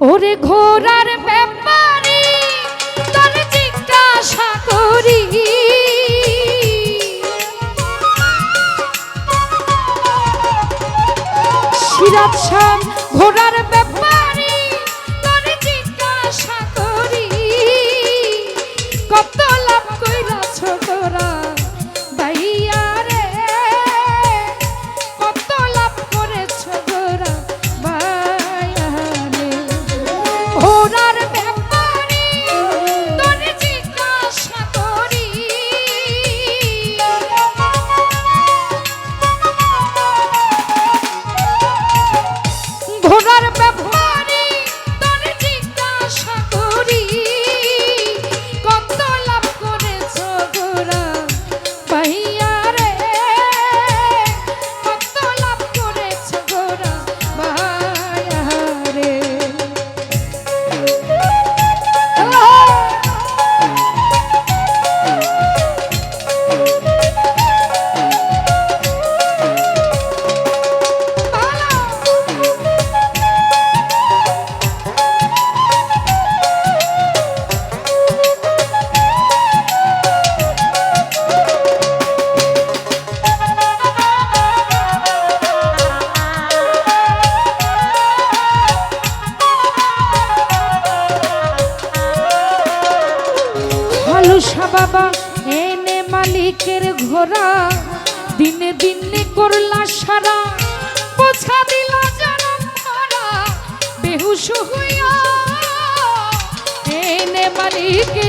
ওরে ঘোড়ার ব্যাপারে তোর জিজ্ঞাসা করি। ঘোরার ব্যাপার ঘোড়ার ব্যাপারে বাবা, এনে মালিকের ঘোরা দিনে দিনে করলা সারা, পোছা দিলা যারা বেহুশ হইয়া এনে মালিকের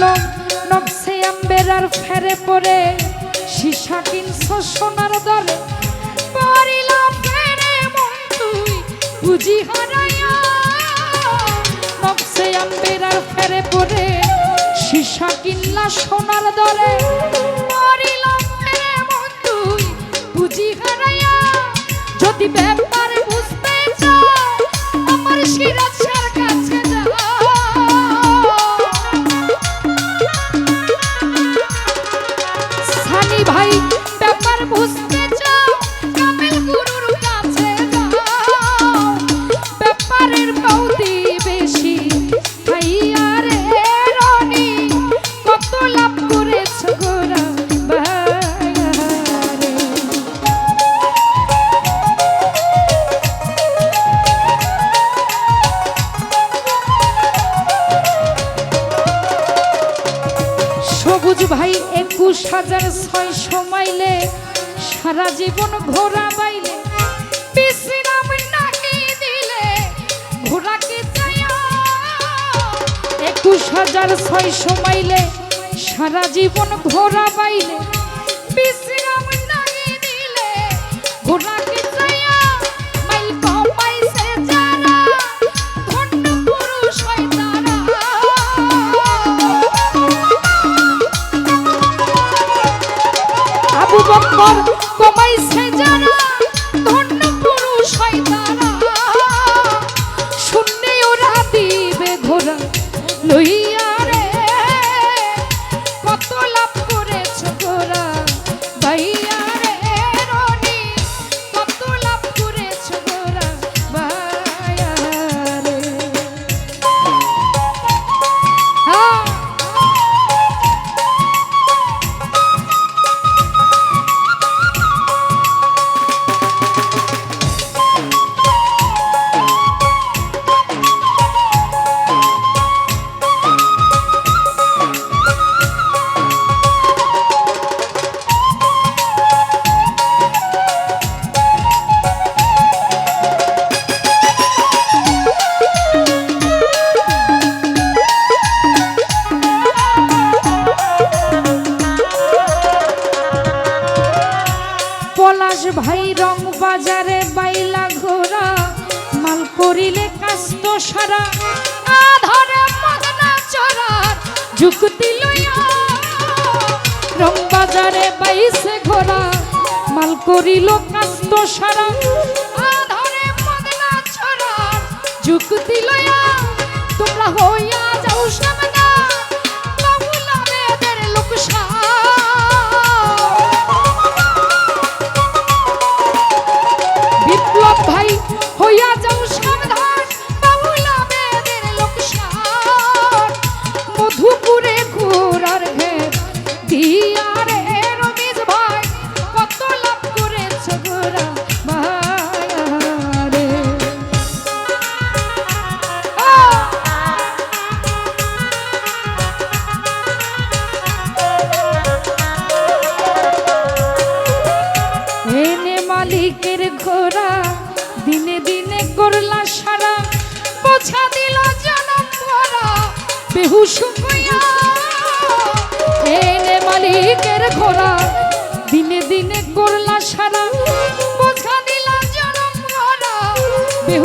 নুরালো নকশে আম্বেরার ফেরে পরে কিনছো সোনার দরে। ফেরে তুই বুঝি হারাইয়া নকশে আম্বেরার ফেরে পরে সীসা কিনলা সোনার দরে। ফেরে তুই বুঝি হারাইয়া যদি ব্যাপারে সারা জীবন ঘোরা বাইলে, বিশ্রাম একুশ হাজার ছয়শো মাইলে, সারা জীবন ঘোরা বাইলে, বিশ্রাম দিলে agora com mais. ভাই রং বাজারে বাইলা ঘোরা মাল করিলে কাস্ত সারা। আধারে মদনা চরার যুক্তি লইয়া। রং বাজারে বাইসে ঘোরা মাল করিল কাস্ত সারা। আধারে মদনা চরার যুক্তি লইয়া। তোমরা হইয়া মালিকের ঘোরা দিনে দিনে করলা সারা বোঝা দিল মালিকের ঘোরা দিনে দিনে করলা সারা